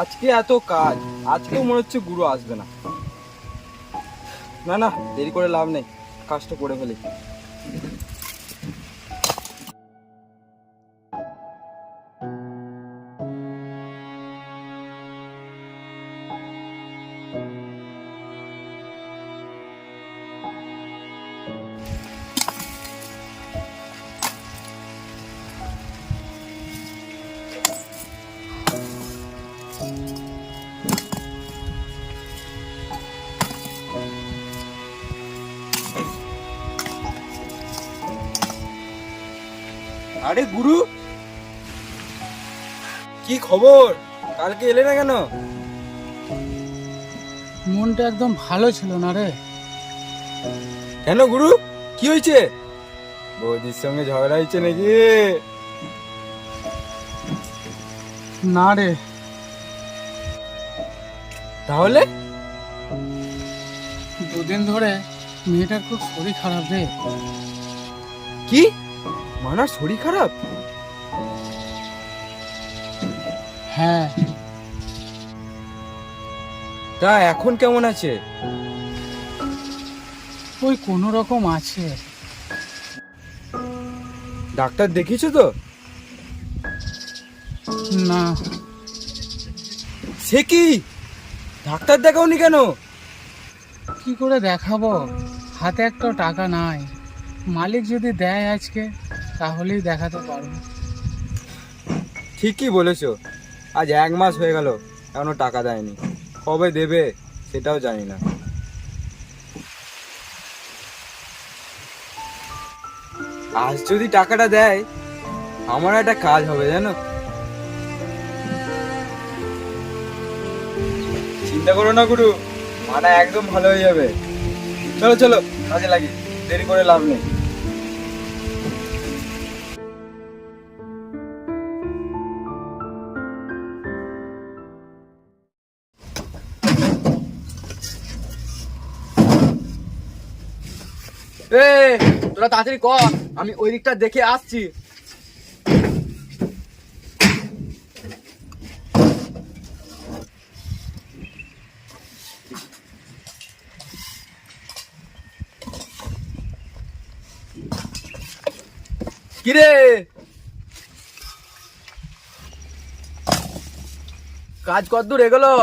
আজকে এত কাজ আজকেও মনে হচ্ছে গুরু আসবে না। না না, দেরি করে লাভ নেই, কাজটা করে ফেলি। আরে গুরু। কি খবর? কালকে এলে না কেন? মনটা একদম ভালো ছিল না রে। কেন গুরু? কি হয়েছে? বৌদির সঙ্গে ঝগড়া হয়েছে নাকি? না রে। তাহলে? দুদিন ধরে মেয়েটার খুব শরীর খারাপ রে। কি? মানার শরীর খারাপ? হ্যাঁ। তা এখন কেমন আছে? ওই কোনো রকম আছে। ডাক্তার দেখিয়েছো তো? না। সে কি? ডাক্তার দেখাওনি কেন? কি করে দেখাবো? হাতে একটাও টাকা নাই। মালিক যদি দেয় আজকে তাহলেই দেখাতে পারব। ঠিকই বলেছ। আজ এক মাস হয়ে গেল, এখনও টাকা দেয়নি। কবে দেবে সেটাও জানি না। আজ যদি টাকাটা দেয়, আমার একটা কাজ হবে, জানো? চিন্তা করো না, গুরু। মানা একদম ভালো হয়ে যাবে। চলো চলো, কাজে লাগি দেরি করে লাভ নেই। এ তোরা তাড়াতাড়ি কর আমি ওই দিকটা দেখে আসছি। কিরে? কাজ কদ্দূর এগোলো?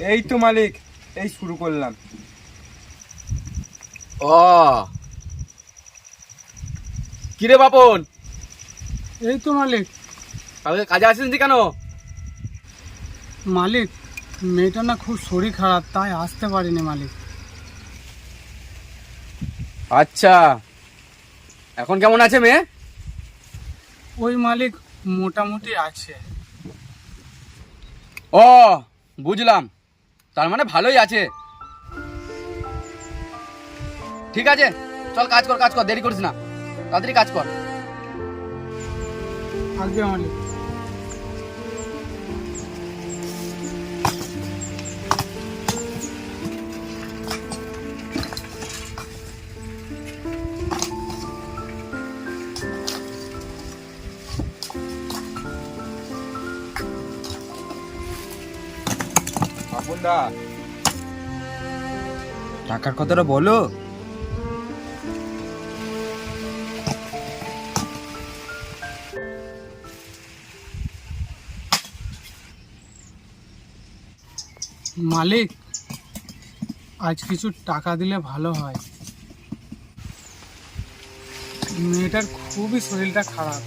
এই তো মালিক এই শুরু করলাম। ও। কিরে বাপন? এই তো মালিক। কালকে কাজে আসিস কেন? মালিক মেয়েটা না খুব শরীর খারাপ তাই আসতে পারিনি মালিক। আচ্ছা এখন কেমন আছে মেয়ে? ওই মালিক মোটামুটি আছে। ও বুঝলাম। তার মানে ভালোই আছে। ঠিক আছে, চল কাজ কর কাজ কর, দেরি করিস না। তাড়াতাড়ি কাজ কর। আসবে মালিক আপনদা টাকার কথাটা বলো। মালিক আজ কিছু টাকা দিলে ভালো হয়। মেয়েটার খুবই শরীরটা খারাপ।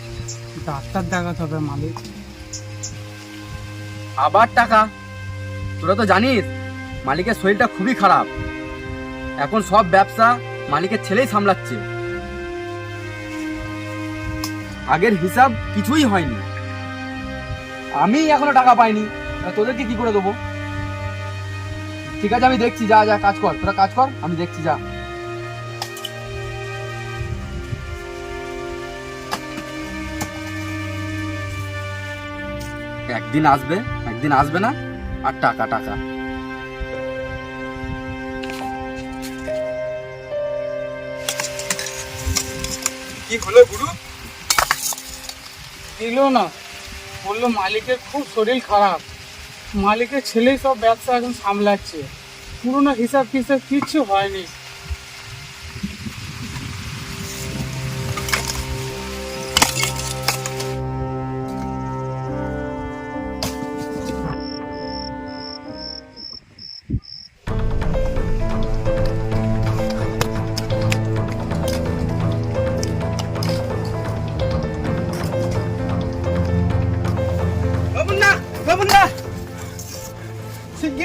ডাক্তার দেখাতে হবে মালিক। আবার টাকা? তোরা তো জানিস, মালিকের শরীরটা খুবই খারাপ। এখন সব ব্যবসা মালিকের ছেলেই সামলাচ্ছে। আগের হিসাব কিছুই হয়নি। আমি এখনও টাকা পাইনি তোদেরকে কি করে দেবো? ঠিক আছে, আমি দেখছি, যা যা, কাজ কর। তোরা কাজ কর, আমি দেখছি, যা। একদিন আসবে একদিন আসবে না? আর টাকা টাকা। কি হলো গুরু? দিল না। বলল মালিকের খুব শরীর খারাপ। মালিকের ছেলেই সব ব্যবসা এখন সামলাচ্ছে। পুরোনো হিসাব ফিসাব কিচ্ছু হয়নি।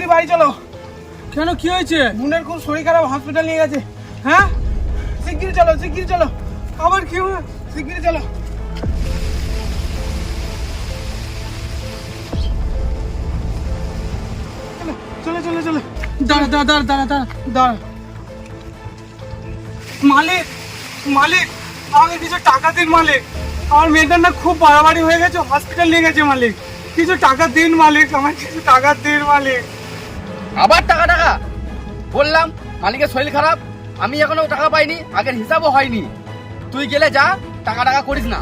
শিগগিরই বাড়ি চলো। কেন কি হয়েছে? বোনের খুব শরীর খারাপ হসপিটাল নিয়ে গেছে। হ্যাঁ? শিগগিরই চলো শিগগিরই চলো। আবার কি হলো শিগগিরই চলো। চলো চলো চলো দাঁড়া দাঁড়া দাঁড়া দাঁড়া দাঁড়া দাঁড়া। মালিক মালিক আমাকে কিছু টাকা দিন মালিক। আমার মেয়েটার না খুব বাড়াবাড়ি হয়ে গেছে হসপিটাল নিয়ে গেছে মালিক। কিছু টাকা দিন মালিক আমার কিছু টাকা দিন মালিক। আবার টাকা টাকা। বললাম, মালিকের শরীর খারাপ, আমি এখনও টাকা পাইনি, আগের হিসাবও হয়নি। তুই গেলে যা, টাকা টাকা করিস না।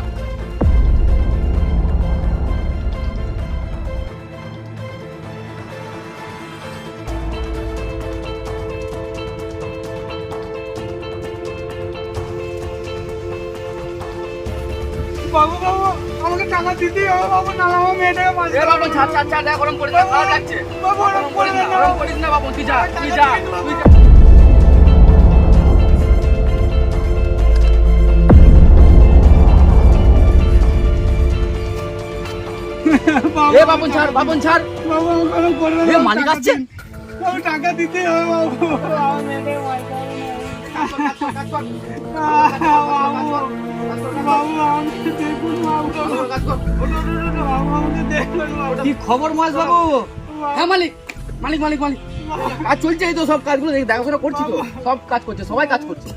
দিতেই হবে বাবু না আমার মেয়েটাকে এ বাবু ছাড় ছাড় ছাড় ওরম করিস না খারাপ লাগছে বাবু ওরকম করে না না করিস না বাবু তুই যা তুই যা তুই যা এ বাবুন ছাড় বাবুন ছাড় বাবু আমাকে ওরকম করে না মালিক আসছে বাবু টাকা হবে বাবু। বাবু বাবু কি খবর হ্যাঁ মালিক। মালিক মালিক মালিক। কাজ চলছে এই তো সব কাজগুলো। দেখাশোনা সব কাজ করছে, সবাই কাজ করছে।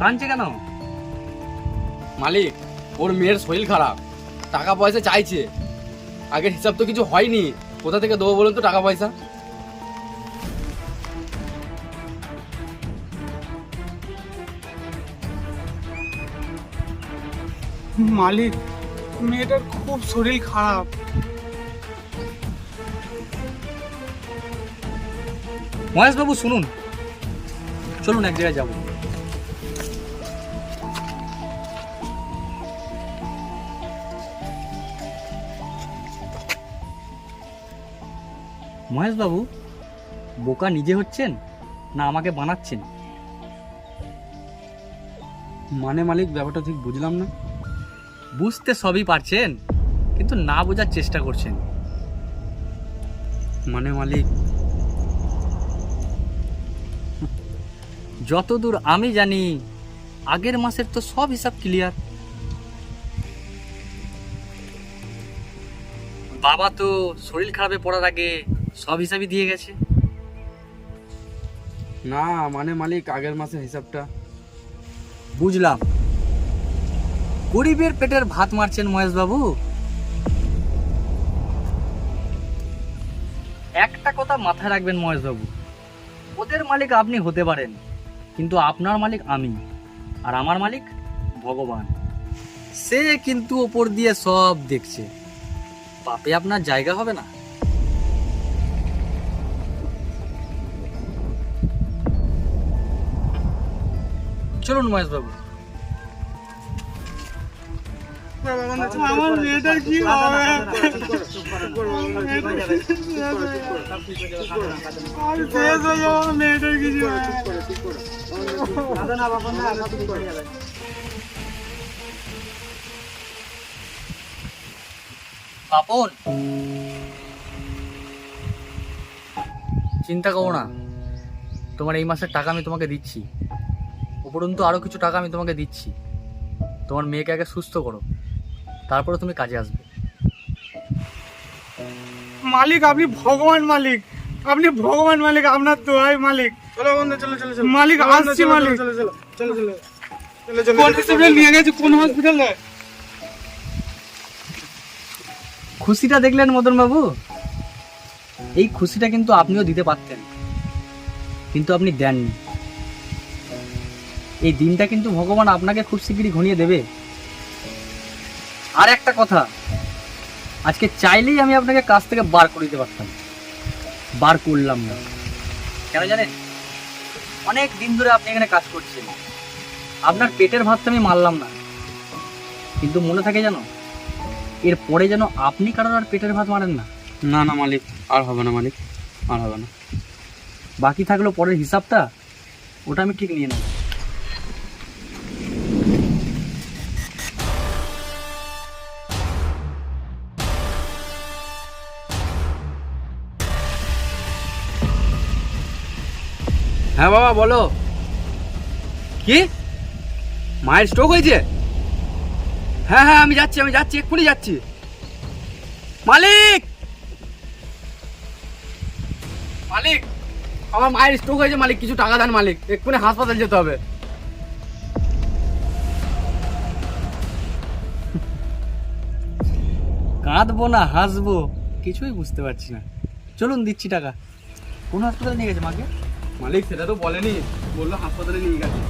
কাঁদছে কেন? মালিক, ওর মেয়ের শরীর খারাপ। টাকা পয়সা চাইছে। আগের হিসাব তো কিছু হয়নি। কোথা থেকে দেবো বলুন তো টাকা পয়সা? মালিক মেয়েটার খুব শরীর খারাপ। মহেশবাবু শুনুন। চলুন এক জায়গায় যাব। মহেশবাবু বোকা নিজে হচ্ছেন না আমাকে বানাচ্ছেন? মানে মালিক ব্যাপারটা ঠিক বুঝলাম না। বুঝতে সবই পারছেন কিন্তু না বোঝার চেষ্টা করছেন। মানে মালিক যতদূর আমি জানি আগের মাসের তো সব হিসাব ক্লিয়ার বাবা তো শরীর খারাপে পড়ার আগে সব হিসাবই দিয়ে গেছে। না মানে মালিক আগের মাসের হিসাবটা। বুঝলাম। গরিবের পেটের ভাত মারছেন মহেশবাবু। একটা কথা মাথায় রাখবেন মহেশবাবু, ওদের মালিক আপনি হতে পারেন, কিন্তু আপনার মালিক আমি, আর আমার মালিক ভগবান। সে কিন্তু ওপর দিয়ে সব দেখছে। পাপে আপনার জায়গা হবে না। চলুন মহেশবাবু। চিন্তা করো না। তোমার এই মাসের টাকা আমি তোমাকে দিচ্ছি। উপরন্তু আরও কিছু টাকা আমি তোমাকে দিচ্ছি। তোমার মেয়েকে আগে সুস্থ করো। তারপরে তুমি কাজে আসবে। মালিক আপনি ভগবান মালিক। আপনি ভগবান মালিক আপনার দোয়াই মালিক। চলো বন্ধু চলো চলো চলো। মালিক আসছি মালিক। চলো চলো চলো চলো চলো চলো কোন হসপিটাল নিয়ে গেছে? কোন হসপিটালে খুশিটা দেখলেন মদন বাবু এই খুশিটা কিন্তু আপনিও দিতে পারতেন। কিন্তু আপনি দেননি। এই দিনটা কিন্তু ভগবান আপনাকে খুব শিগগিরই ঘনিয়ে দেবে। আর একটা কথা আজকে চাইলেই আমি আপনাকে কাজ থেকে বার করে দিতে পারতাম। বার করলাম না। কেন জানেন? অনেক দিন ধরে আপনি এখানে কাজ করছেন। আপনার পেটের ভাতটা আমি মারলাম না। কিন্তু মনে থাকে জানো এর পরে যেন আপনি কারোর আর পেটের ভাত মারেন না। না না মালিক আর হবে না মালিক আর হবে না। বাকি থাকল পরের হিসাবটা ওটা আমি ঠিক নিয়ে নেব। হ্যাঁ বাবা, বলো। কি? মায়ের স্ট্রোক হয়েছে? হ্যাঁ হ্যাঁ আমি যাচ্ছি আমি যাচ্ছি, এক্ষুনি যাচ্ছি। মালিক! মালিক, আমার মায়ের স্ট্রোক হয়েছে, মালিক, কিছু টাকা দেন মালিক, এক্ষুনি হাসপাতাল যেতে হবে। কাঁদবো না, হাসবো, কিছুই বুঝতে পারছি না। চলুন, দিচ্ছি টাকা। কোন হাসপাতালে নিয়ে গেছে মাকে? মালিক সেটা তো বলেনি বলল হাসপাতালে নিয়ে গেছে।